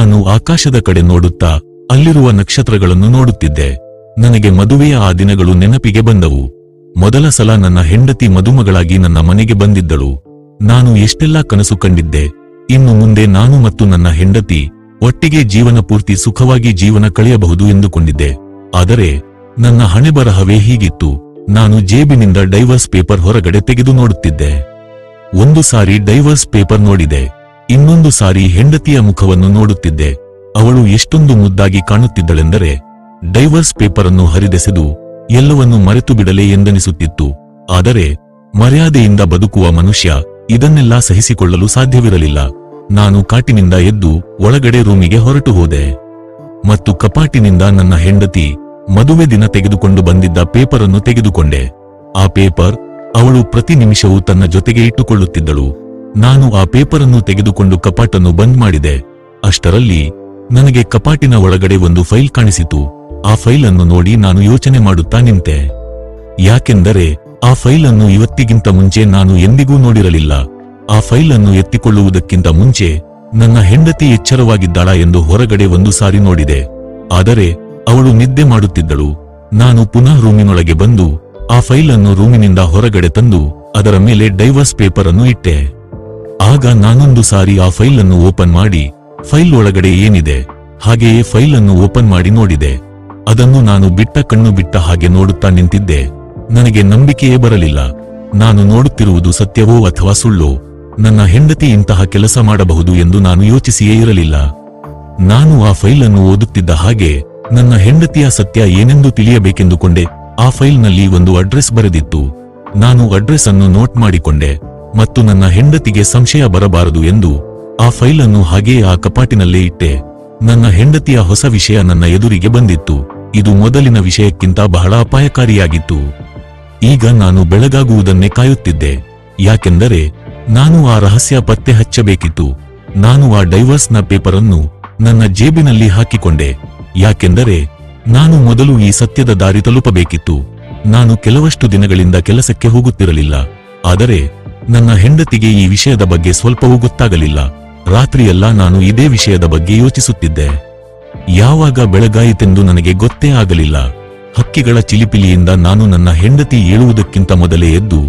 ನಾನು ಆಕಾಶದ ಕಡೆ ನೋಡುತ್ತಾ ಅಲ್ಲಿರುವ ನಕ್ಷತ್ರಗಳನ್ನು ನೋಡುತ್ತಿದ್ದೆ. ನನಗೆ ಮದುವೆಯ ಆ ದಿನಗಳು ನೆನಪಿಗೆ ಬಂದವು. ಮೊದಲ ಸಲ ನನ್ನ ಹೆಂಡತಿ ಮದುಮಗಳಾಗಿ ನನ್ನ ಮನೆಗೆ ಬಂದಿದ್ದಳು. ನಾನು ಎಷ್ಟೆಲ್ಲ ಕನಸು ಕಂಡಿದ್ದೆ. ಇನ್ನು ಮುಂದೆ ನಾನು ಮತ್ತು ನನ್ನ ಹೆಂಡತಿ ಒಟ್ಟಿಗೆ ಜೀವನ ಪೂರ್ತಿ ಸುಖವಾಗಿ ಜೀವನ ಕಳೆಯಬಹುದು ಎಂದುಕೊಂಡಿದ್ದೆ. ಆದರೆ ನನ್ನ ಹಣೆಬರಹವೇ ಹೀಗಿತ್ತು. ನಾನು ಜೇಬಿನಿಂದ ಡೈವರ್ಸ್ ಪೇಪರ್ ಹೊರಗಡೆ ತೆಗೆದು ನೋಡುತ್ತಿದ್ದೆ. ಒಂದು ಸಾರಿ ಡೈವರ್ಸ್ ಪೇಪರ್ ನೋಡಿದೆ. ಇನ್ನೊಂದು ಸಾರಿ ಹೆಂಡತಿಯ ಮುಖವನ್ನು ನೋಡುತ್ತಿದ್ದೆ. ಅವಳು ಎಷ್ಟೊಂದು ಮುದ್ದಾಗಿ ಕಾಣುತ್ತಿದ್ದಳೆಂದರೆ, ಡೈವರ್ಸ್ ಪೇಪರ್ ಅನ್ನು ಹರಿದೆಸೆದು ಎಲ್ಲವನ್ನು ಮರೆತು ಬಿಡಲೇ ಎಂದನಿಸುತ್ತಿತ್ತು. ಆದರೆ, ಮರ್ಯಾದೆಯಿಂದ ಬದುಕುವ ಮನುಷ್ಯ ಇದನ್ನೆಲ್ಲ ಸಹಿಸಿಕೊಳ್ಳಲು ಸಾಧ್ಯವಿರಲಿಲ್ಲ. ನಾನು ಕಾಟಿನಿಂದ ಎದ್ದು ಒಳಗಡೆ ರೂಮಿಗೆ ಹೊರಟು ಹೋದೆ. ಮತ್ತು ಕಪಾಟಿನಿಂದ ನನ್ನ ಹೆಂಡತಿ ಮದುವೆ ದಿನ ತೆಗೆದುಕೊಂಡು ಬಂದಿದ್ದ ಪೇಪರ್ ಅನ್ನು ತೆಗೆದುಕೊಂಡೆ. ಆ ಪೇಪರ್ ಅವಳು ಪ್ರತಿ ನಿಮಿಷವೂ ತನ್ನ ಜೊತೆಗೆ ಇಟ್ಟುಕೊಳ್ಳುತ್ತಿದ್ದಳು. ನಾನು ಆ ಪೇಪರನ್ನು ತೆಗೆದುಕೊಂಡು ಕಪಾಟನ್ನು ಬಂದ್ ಮಾಡಿದೆ. ಅಷ್ಟರಲ್ಲಿ ನನಗೆ ಕಪಾಟಿನ ಒಳಗಡೆ ಒಂದು ಫೈಲ್ ಕಾಣಿಸಿತು. ಆ ಫೈಲ್ ಅನ್ನು ನೋಡಿ ನಾನು ಯೋಚನೆ ಮಾಡುತ್ತಾ ನಿಂತೆ. ಯಾಕೆಂದರೆ ಆ ಫೈಲ್ ಅನ್ನು ಇವತ್ತಿಗಿಂತ ಮುಂಚೆ ನಾನು ಎಂದಿಗೂ ನೋಡಿರಲಿಲ್ಲ. ಆ ಫೈಲ್ ಅನ್ನು ಎತ್ತಿಕೊಳ್ಳುವುದಕ್ಕಿಂತ ಮುಂಚೆ ನನ್ನ ಹೆಂಡತಿ ಎಚ್ಚರವಾಗಿದ್ದಾಳ ಎಂದು ಹೊರಗಡೆ ಒಂದು ಸಾರಿ ನೋಡಿದೆ. ಆದರೆ ಅವಳು ನಿದ್ದೆ ಮಾಡುತ್ತಿದ್ದಳು. ನಾನು ಪುನಃ ರೂಮಿನೊಳಗೆ ಬಂದು ಆ ಫೈಲ್ ಅನ್ನು ರೂಮಿನಿಂದ ಹೊರಗಡೆ ತಂದು ಅದರ ಮೇಲೆ ಡೈವರ್ಸ್ ಪೇಪರ್ ಅನ್ನು ಇಟ್ಟೆ. ಆಗ ನಾನೊಂದು ಸಾರಿ ಆ ಫೈಲ್ ಅನ್ನು ಓಪನ್ ಮಾಡಿ, ಫೈಲ್ ಒಳಗಡೆ ಏನಿದೆ, ಹಾಗೆಯೇ ಫೈಲ್ ಅನ್ನು ಓಪನ್ ಮಾಡಿ ನೋಡಿದೆ. ಅದನ್ನು ನಾನು ಬಿಟ್ಟ ಕಣ್ಣು ಬಿಟ್ಟ ಹಾಗೆ ನೋಡುತ್ತಾ ನಿಂತಿದ್ದೆ. ನನಗೆ ನಂಬಿಕೆಯೇ ಬರಲಿಲ್ಲ. ನಾನು ನೋಡುತ್ತಿರುವುದು ಸತ್ಯವೋ ಅಥವಾ ಸುಳ್ಳೋ? ನನ್ನ ಹೆಂಡತಿ ಇಂತಹ ಕೆಲಸ ಮಾಡಬಹುದು ಎಂದು ನಾನು ಯೋಚಿಸಿಯೇ ಇರಲಿಲ್ಲ. ನಾನು ಆ ಫೈಲ್ ಅನ್ನು ಓದುತ್ತಿದ್ದ ಹಾಗೆ, ನನ್ನ ಹೆಂಡತಿಯ ಸತ್ಯ ಏನೆಂದು ತಿಳಿಯಬೇಕೆಂದುಕೊಂಡೆ, ಆ ಫೈಲ್ನಲ್ಲಿ ಒಂದು ಅಡ್ರೆಸ್ ಬರೆದಿತ್ತು. ನಾನು ಅಡ್ರೆಸ್ ಅನ್ನು ನೋಟ್ ಮಾಡಿಕೊಂಡೆ. ಮತ್ತು ನನ್ನ ಹೆಂಡತಿಗೆ ಸಂಶಯ ಬರಬಾರದು ಎಂದು ಆ ಫೈಲ್ ಅನ್ನು ಹಾಗೆಯೇ ಆ ಕಪಾಟಿನಲ್ಲೇ ಇಟ್ಟೆ. ನನ್ನ ಹೆಂಡತಿಯ ಹೊಸ ವಿಷಯ ನನ್ನ ಎದುರಿಗೆ ಬಂದಿತ್ತು. ಇದು ಮೊದಲಿನ ವಿಷಯಕ್ಕಿಂತ ಬಹಳ ಅಪಾಯಕಾರಿಯಾಗಿತ್ತು. ಈಗ ನಾನು ಬೆಳಗಾಗುವುದನ್ನೇ ಕಾಯುತ್ತಿದ್ದೆ. ಯಾಕೆಂದರೆ ನಾನು ಆ ರಹಸ್ಯ ಪತ್ತೆ ಹಚ್ಚಬೇಕಿತ್ತು ನಾನು ಆ ಡೈವರ್ಸ್ನ ಪೇಪರನ್ನು ನನ್ನ ಜೇಬಿನಲ್ಲಿ ಹಾಕಿಕೊಂಡೆ. ಯಾಕೆಂದರೆ ನಾನು ಮೊದಲು ಈ ಸತ್ಯದ ದಾರಿ ತಲುಪಬೇಕಿತ್ತು. ನಾನು ಕೆಲವಷ್ಟು ದಿನಗಳಿಂದ ಕೆಲಸಕ್ಕೆ ಹೋಗುತ್ತಿರಲಿಲ್ಲ. ಆದರೆ ನನ್ನ ಹೆಂಡತಿಗೆ ಈ ವಿಷಯದ ಬಗ್ಗೆ ಸ್ವಲ್ಪವೂ ಗೊತ್ತಾಗಲಿಲ್ಲ. ರಾತ್ರಿಯೆಲ್ಲ ನಾನು ಇದೇ ವಿಷಯದ ಬಗ್ಗೆ ಯೋಚಿಸುತ್ತಿದ್ದೆ. ಯಾವಾಗ ಬೆಳಗಾಯಿತೆಂದು ನನಗೆ ಗೊತ್ತೇ ಆಗಲಿಲ್ಲ. ಹಕ್ಕಿಗಳ ಚಿಲಿಪಿಲಿಯಿಂದ ನಾನು ನನ್ನ ಹೆಂಡತಿ ಏಳುವುದಕ್ಕಿಂತ ಮೊದಲೇ ಎದ್ದು,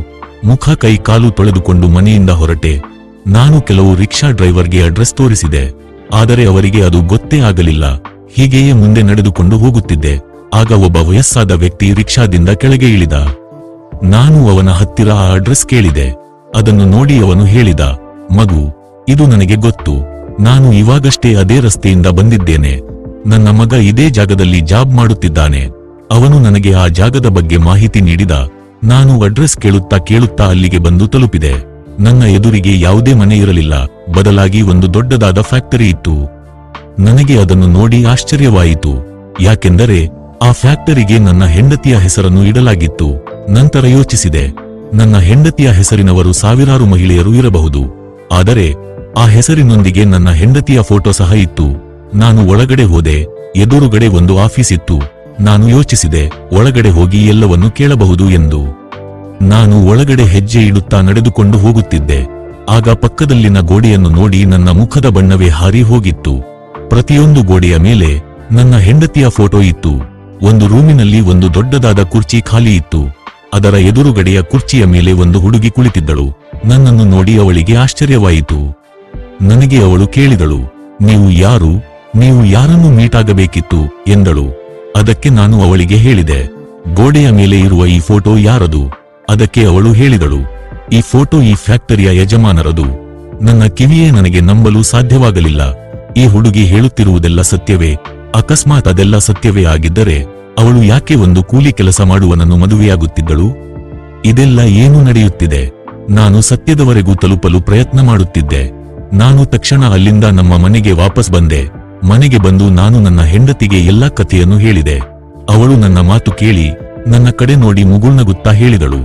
ಮುಖ ಕೈ ಕಾಲು ತೊಳೆದುಕೊಂಡು ಮನೆಯಿಂದ ಹೊರಟೆ. ನಾನು ಕೆಲವು ರಿಕ್ಷಾ ಡ್ರೈವರ್ಗೆ ಅಡ್ರೆಸ್ ತೋರಿಸಿದೆ. ಆದರೆ ಅವರಿಗೆ ಅದು ಗೊತ್ತೇ ಆಗಲಿಲ್ಲ. ಹೀಗೆಯೇ ಮುಂದೆ ನಡೆದುಕೊಂಡು ಹೋಗುತ್ತಿದ್ದೆ. ಆಗ ಒಬ್ಬ ವಯಸ್ಸಾದ ವ್ಯಕ್ತಿ ರಿಕ್ಷಾದಿಂದ ಕೆಳಗೆ ಇಳಿದ. ನಾನು ಅವನ ಹತ್ತಿರ ಆ ಅಡ್ರೆಸ್ ಕೇಳಿದೆ. ಅದನ್ನು ನೋಡಿ ಅವನು ಹೇಳಿದ, ಮಗು, ಇದು ನನಗೆ ಗೊತ್ತು. ನಾನು ಇವಾಗಷ್ಟೇ ಅದೇ ರಸ್ತೆಯಿಂದ ಬಂದಿದ್ದೇನೆ. ನನ್ನ ಮಗ ಇದೇ ಜಾಗದಲ್ಲಿ ಜಾಬ್ ಮಾಡುತ್ತಿದ್ದಾನೆ. ಅವನು ನನಗೆ ಆ ಜಾಗದ ಬಗ್ಗೆ ಮಾಹಿತಿ ನೀಡಿದ. ನಾನು ಅಡ್ರೆಸ್ ಕೇಳುತ್ತಾ ಕೇಳುತ್ತಾ ಅಲ್ಲಿಗೆ ಬಂದು ತಲುಪಿದೆ. ನನ್ನ ಎದುರಿಗೆ ಯಾವುದೇ ಮನೆ ಇರಲಿಲ್ಲ. ಬದಲಾಗಿ ಒಂದು ದೊಡ್ಡದಾದ ಫ್ಯಾಕ್ಟರಿ ಇತ್ತು. ನನಗೆ ಅದನ್ನು ನೋಡಿ ಆಶ್ಚರ್ಯವಾಯಿತು. ಯಾಕೆಂದರೆ ಆ ಫ್ಯಾಕ್ಟರಿಗೆ ನನ್ನ ಹೆಂಡತಿಯ ಹೆಸರನ್ನು ಇಡಲಾಗಿತ್ತು. ನಂತರ ಯೋಚಿಸಿದೆ. ನನ್ನ ಹೆಂಡತಿಯ ಹೆಸರಿನವರು ಸಾವಿರಾರು ಮಹಿಳೆಯರು ಇರಬಹುದು. ಆದರೆ, ಆ ಹೆಸರಿನೊಂದಿಗೆ ನನ್ನ ಹೆಂಡತಿಯ ಫೋಟೋ ಸಹ ಇತ್ತು. ನಾನು ಒಳಗಡೆ ಹೋದೆ, ಎದುರುಗಡೆ ಒಂದು ಆಫೀಸ್ ಇತ್ತು. ನಾನು ಯೋಚಿಸಿದೆ, ಒಳಗಡೆ ಹೋಗಿ ಎಲ್ಲವನ್ನು ಕೇಳಬಹುದು ಎಂದು. ನಾನು ಒಳಗಡೆ ಹೆಜ್ಜೆ ಇಡುತ್ತಾ ನಡೆದುಕೊಂಡು ಹೋಗುತ್ತಿದ್ದೆ. ಆಗ ಪಕ್ಕದಲ್ಲಿನ ಗೋಡೆಯನ್ನು ನೋಡಿ ನನ್ನ ಮುಖದ ಬಣ್ಣವೇ ಹಾರಿ ಹೋಗಿತ್ತು. ಪ್ರತಿಯೊಂದು ಗೋಡೆಯ ಮೇಲೆ ನನ್ನ ಹೆಂಡತಿಯ ಫೋಟೋ ಇತ್ತು. ಒಂದು ರೂಮಿನಲ್ಲಿ ಒಂದು ದೊಡ್ಡದಾದ ಕುರ್ಚಿ ಖಾಲಿ ಇತ್ತು. ಅದರ ಎದುರುಗಡೆಯ ಕುರ್ಚಿಯ ಮೇಲೆ ಒಂದು ಹುಡುಗಿ ಕುಳಿತಿದ್ದಳು. ನನ್ನನ್ನು ನೋಡಿ ಅವಳಿಗೆ ಆಶ್ಚರ್ಯವಾಯಿತು. ನನಗೆ ಅವಳು ಕೇಳಿದಳು, ನೀವು ಯಾರು? ನೀವು ಯಾರನ್ನು ಮೀಟಾಗಬೇಕಿತ್ತು? ಎಂದಳು. ಅದಕ್ಕೆ ನಾನು ಅವಳಿಗೆ ಹೇಳಿದೆ, ಗೋಡೆಯ ಮೇಲೆ ಇರುವ ಈ ಫೋಟೋ ಯಾರದು? ಅದಕ್ಕೆ ಅವಳು ಹೇಳಿದಳು, ಈ ಫೋಟೋ ಈ ಫ್ಯಾಕ್ಟರಿಯ ಯಜಮಾನರದು. ನನ್ನ ಕಿವಿಯೇ ನನಗೆ ನಂಬಲು ಸಾಧ್ಯವಾಗಲಿಲ್ಲ. ಈ ಹುಡುಗಿ ಹೇಳುತ್ತಿರುವುದೆಲ್ಲ ಸತ್ಯವೇ? ಅಕಸ್ಮಾತ್ ಅದೆಲ್ಲ ಸತ್ಯವೇ ಆಗಿದ್ದರೆ ಅವಳು ಯಾಕೆ ಒಂದು ಕೂಲಿ ಕೆಲಸ ಮಾಡುವನನ್ನು ಮದುವೆಯಾಗುತ್ತಿದ್ದಳು? ಇದೆಲ್ಲ ಏನು ನಡೆಯುತ್ತಿದೆ? ನಾನು ಸತ್ಯದವರೆಗೂ ತಲುಪಲು ಪ್ರಯತ್ನ ಮಾಡುತ್ತಿದ್ದೆ. ನಾನು ತಕ್ಷಣ ಅಲ್ಲಿಂದ ನಮ್ಮ ಮನೆಗೆ ವಾಪಸ್ ಬಂದೆ. ಮನೆಗೆ ಬಂದು ನಾನು ನನ್ನ ಹೆಂಡತಿಗೆ ಎಲ್ಲಾ ಕಥೆಯನ್ನು ಹೇಳಿದೆ. ಅವಳು ನನ್ನ ಮಾತು ಕೇಳಿ, ನನ್ನ ಕಡೆ ನೋಡಿ ಮುಗುಳ್ನಗುತ್ತಾ ಹೇಳಿದಳು.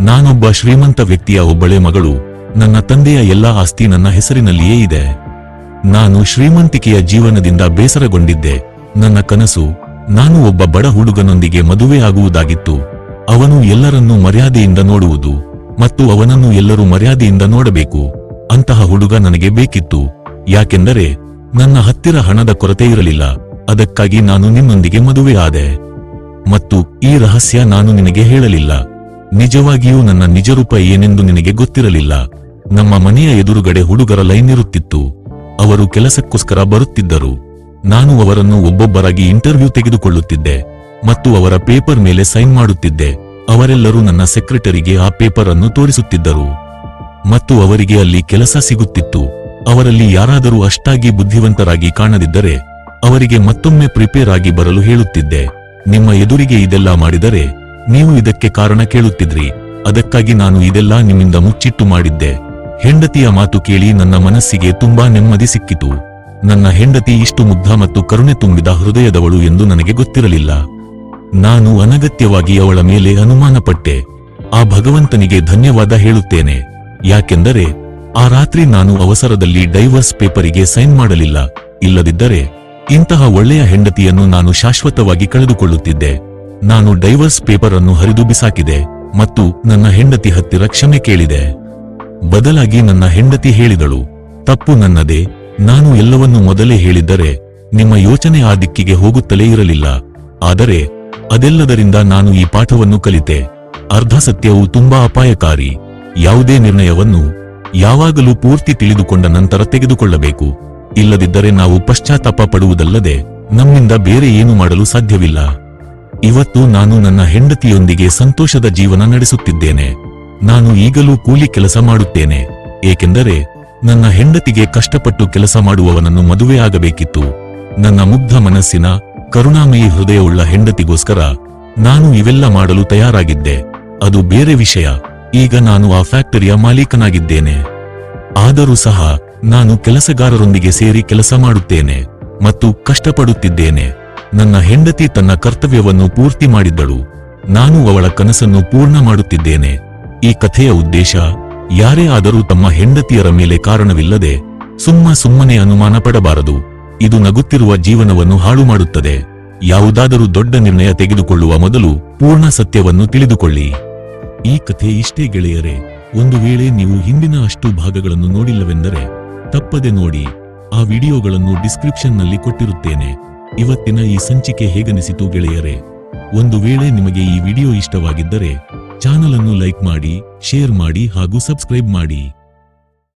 ನಾನೊಬ್ಬ ಶ್ರೀಮಂತ ವ್ಯಕ್ತಿಯ ಒಬ್ಬಳೆ ಮಗಳು, ನನ್ನ ತಂದೆಯ ಎಲ್ಲಾ ಆಸ್ತಿ ನನ್ನ ಹೆಸರಿನಲ್ಲಿಯೇ ಇದೆ. ನಾನು ಶ್ರೀಮಂತಿಕೆಯ ಜೀವನದಿಂದ ಬೇಸರಗೊಂಡಿದ್ದೆ. ನನ್ನ ಕನಸು ನಾನು ಒಬ್ಬ ಬಡ ಹುಡುಗನೊಂದಿಗೆ ಮದುವೆ ಆಗುವುದಾಗಿತ್ತು. ಅವನು ಎಲ್ಲರನ್ನೂ ಮರ್ಯಾದೆಯಿಂದ ನೋಡುವುದು ಮತ್ತು ಅವನನ್ನು ಎಲ್ಲರೂ ಮರ್ಯಾದೆಯಿಂದ ನೋಡಬೇಕು. ಅಂತಹ ಹುಡುಗ ನನಗೆ ಬೇಕಿತ್ತು. ಯಾಕೆಂದರೆ ನನ್ನ ಹತ್ತಿರ ಹಣದ ಕೊರತೆ ಇರಲಿಲ್ಲ. ಅದಕ್ಕಾಗಿ ನಾನು ನಿನ್ನೊಂದಿಗೆ ಮದುವೆ ಆದೆ. ಮತ್ತು ಈ ರಹಸ್ಯ ನಾನು ನಿನಗೆ ಹೇಳಲಿಲ್ಲ. ನಿಜವಾಗಿಯೂ ನನ್ನ ನಿಜರೂಪ ಏನೆಂದು ನಿನಗೆ ಗೊತ್ತಿರಲಿಲ್ಲ. ನಮ್ಮ ಮನೆಯ ಎದುರುಗಡೆ ಹುಡುಗರ ಲೈನ್ ಇರುತ್ತಿತ್ತು. ಅವರು ಕೆಲಸಕ್ಕೋಸ್ಕರ ಬರುತ್ತಿದ್ದರು. ನಾನು ಅವರನ್ನು ಒಬ್ಬೊಬ್ಬರಾಗಿ ಇಂಟರ್ವ್ಯೂ ತೆಗೆದುಕೊಳ್ಳುತ್ತಿದ್ದೆ ಮತ್ತು ಅವರ ಪೇಪರ್ ಮೇಲೆ ಸೈನ್ ಮಾಡುತ್ತಿದ್ದೆ. ಅವರೆಲ್ಲರೂ ನನ್ನ ಸೆಕ್ರೆಟರಿಗೆ ಆ ಪೇಪರ್ ಅನ್ನು ತೋರಿಸುತ್ತಿದ್ದರು. ಮತ್ತು ಅವರಿಗೆ ಅಲ್ಲಿ ಕೆಲಸ ಸಿಗುತ್ತಿತ್ತು. ಅವರಲ್ಲಿ ಯಾರಾದರೂ ಅಷ್ಟಾಗಿ ಬುದ್ಧಿವಂತರಾಗಿ ಕಾಣದಿದ್ದರೆ ಅವರಿಗೆ ಮತ್ತೊಮ್ಮೆ ಪ್ರಿಪೇರ್ ಆಗಿ ಬರಲು ಹೇಳುತ್ತಿದ್ದೆ. ನಿಮ್ಮ ಎದುರಿಗೆ ಇದೆಲ್ಲ ಮಾಡಿದರೆ ನೀವು ಇದಕ್ಕೆ ಕಾರಣ ಕೇಳುತ್ತಿದ್ರಿ. ಅದಕ್ಕಾಗಿ ನಾನು ಇದೆಲ್ಲ ನಿಮ್ಮಿಂದ ಮುಚ್ಚಿಟ್ಟು ಮಾಡಿದ್ದೆ. ಹೆಂಡತಿಯ ಮಾತು ಕೇಳಿ ನನ್ನ ಮನಸ್ಸಿಗೆ ತುಂಬಾ ನೆಮ್ಮದಿ ಸಿಕ್ಕಿತು. ನನ್ನ ಹೆಂಡತಿ ಇಷ್ಟು ಮುದ್ದ ಮತ್ತು ಕರುಣೆ ತುಂಬಿದ ಹೃದಯದವಳು ಎಂದು ನನಗೆ ಗೊತ್ತಿರಲಿಲ್ಲ. ನಾನು ಅನಗತ್ಯವಾಗಿ ಅವಳ ಮೇಲೆ ಅನುಮಾನಪಟ್ಟೆ. ಆ ಭಗವಂತನಿಗೆ ಧನ್ಯವಾದ ಹೇಳುತ್ತೇನೆ. ಯಾಕೆಂದರೆ, ಆ ರಾತ್ರಿ ನಾನು ಅವಸರದಲ್ಲಿ ಡೈವರ್ಸ್ ಪೇಪರಿಗೆ ಸೈನ್ ಮಾಡಲಿಲ್ಲ. ಇಲ್ಲದಿದ್ದರೆ, ಇಂತಹ ಒಳ್ಳೆಯ ಹೆಂಡತಿಯನ್ನು ನಾನು ಶಾಶ್ವತವಾಗಿ ಕಳೆದುಕೊಳ್ಳುತ್ತಿದ್ದೆ. ನಾನು ಡೈವರ್ಸ್ ಪೇಪರ್ ಅನ್ನು ಹರಿದು ಬಿಸಾಕಿದೆ ಮತ್ತು ನನ್ನ ಹೆಂಡತಿ ಹತ್ತಿರ ಕ್ಷಮೆ ಕೇಳಿದೆ. ಬದಲಾಗಿ ನನ್ನ ಹೆಂಡತಿ ಹೇಳಿದಳು, ತಪ್ಪು ನನ್ನದೇ ನಾನು ಎಲ್ಲವನ್ನು ಮೊದಲೇ ಹೇಳಿದ್ದರೆ ನಿಮ್ಮ ಯೋಚನೆ ಆ ದಿಕ್ಕಿಗೆ ಹೋಗುತ್ತಲೇ ಇರಲಿಲ್ಲ. ಆದರೆ ಅದೆಲ್ಲದರಿಂದ ನಾನು ಈ ಪಾಠವನ್ನು ಕಲಿತೆ. ಅರ್ಧ ಸತ್ಯವು ತುಂಬಾ ಅಪಾಯಕಾರಿ. ಯಾವುದೇ ನಿರ್ಣಯವನ್ನು ಯಾವಾಗಲೂ ಪೂರ್ತಿ ತಿಳಿದುಕೊಂಡ ನಂತರ ತೆಗೆದುಕೊಳ್ಳಬೇಕು. ಇಲ್ಲದಿದ್ದರೆ ನಾವು ಪಶ್ಚಾತ್ತಾಪ ಪಡುವುದಲ್ಲದೆ ನಮ್ಮಿಂದ ಬೇರೆ ಏನು ಮಾಡಲು ಸಾಧ್ಯವಿಲ್ಲ. ಇವತ್ತು ನಾನು ನನ್ನ ಹೆಂಡತಿಯೊಂದಿಗೆ ಸಂತೋಷದ ಜೀವನ ನಡೆಸುತ್ತಿದ್ದೇನೆ. ನಾನು ಈಗಲೂ ಕೂಲಿ ಕೆಲಸ ಮಾಡುತ್ತೇನೆ. ಏಕೆಂದರೆ ನನ್ನ ಹೆಂಡತಿಗೆ ಕಷ್ಟಪಟ್ಟು ಕೆಲಸ ಮಾಡುವವನನ್ನು ಮದುವೆಯಾಗಬೇಕಿತ್ತು ನನ್ನ ಮುಗ್ಧ ಮನಸ್ಸಿನ ಕರುಣಾಮಯಿ ಹೃದಯವುಳ್ಳ ಹೆಂಡತಿಗೋಸ್ಕರ ನಾನು ಇವೆಲ್ಲ ಮಾಡಲು ತಯಾರಾಗಿದ್ದೆ. ಅದು ಬೇರೆ ವಿಷಯ. ಈಗ ನಾನು ಆ ಫ್ಯಾಕ್ಟರಿಯ ಮಾಲೀಕನಾಗಿದ್ದೇನೆ. ಆದರೂ ಸಹ ನಾನು ಕೆಲಸಗಾರರೊಂದಿಗೆ ಸೇರಿ ಕೆಲಸ ಮಾಡುತ್ತೇನೆ ಮತ್ತು ಕಷ್ಟಪಡುತ್ತಿದ್ದೇನೆ. ನನ್ನ ಹೆಂಡತಿ ತನ್ನ ಕರ್ತವ್ಯವನ್ನು ಪೂರ್ತಿ ಮಾಡಿದ್ದಳು. ನಾನು ಅವಳ ಕನಸನ್ನು ಪೂರ್ಣ ಮಾಡುತ್ತಿದ್ದೇನೆ. ಈ ಕಥೆಯ ಉದ್ದೇಶ ಯಾರೇ ಆದರೂ ತಮ್ಮ ಹೆಂಡತಿಯರ ಮೇಲೆ ಕಾರಣವಿಲ್ಲದೆ ಸುಮ್ಮ ಸುಮ್ಮನೆ ಅನುಮಾನ ಪಡಬಾರದು. ಇದು ನಗುತ್ತಿರುವ ಜೀವನವನ್ನು ಹಾಳು ಮಾಡುತ್ತದೆ. ಯಾವುದಾದರೂ ದೊಡ್ಡ ನಿರ್ಣಯ ತೆಗೆದುಕೊಳ್ಳುವ ಮೊದಲು ಪೂರ್ಣ ಸತ್ಯವನ್ನು ತಿಳಿದುಕೊಳ್ಳಿ. ಈ ಕಥೆ ಇಷ್ಟೇ ಗೆಳೆಯರೆ, ಒಂದು ವೇಳೆ ನೀವು ಹಿಂದಿನ ಅಷ್ಟು ಭಾಗಗಳನ್ನು ನೋಡಿಲ್ಲವೆಂದರೆ ತಪ್ಪದೆ ನೋಡಿ, ಆ ವಿಡಿಯೋಗಳನ್ನು ಡಿಸ್ಕ್ರಿಪ್ಷನ್ನಲ್ಲಿ ಕೊಟ್ಟಿರುತ್ತೇನೆ. ಇವತ್ತಿನ ಈ ಸಂಚಿಕೆ ಹೇಗನಿಸಿತು ಗೆಳೆಯರೆ? ಒಂದು ವೇಳೆ ನಿಮಗೆ ಈ ವಿಡಿಯೋ ಇಷ್ಟವಾಗಿದ್ದರೆ ಚಾನಲ್ ಅನ್ನು ಲೈಕ್ ಮಾಡಿ ಶೇರ್ ಮಾಡಿ ಹಾಗೂ ಸಬ್ಸ್ಕ್ರೈಬ್ ಮಾಡಿ.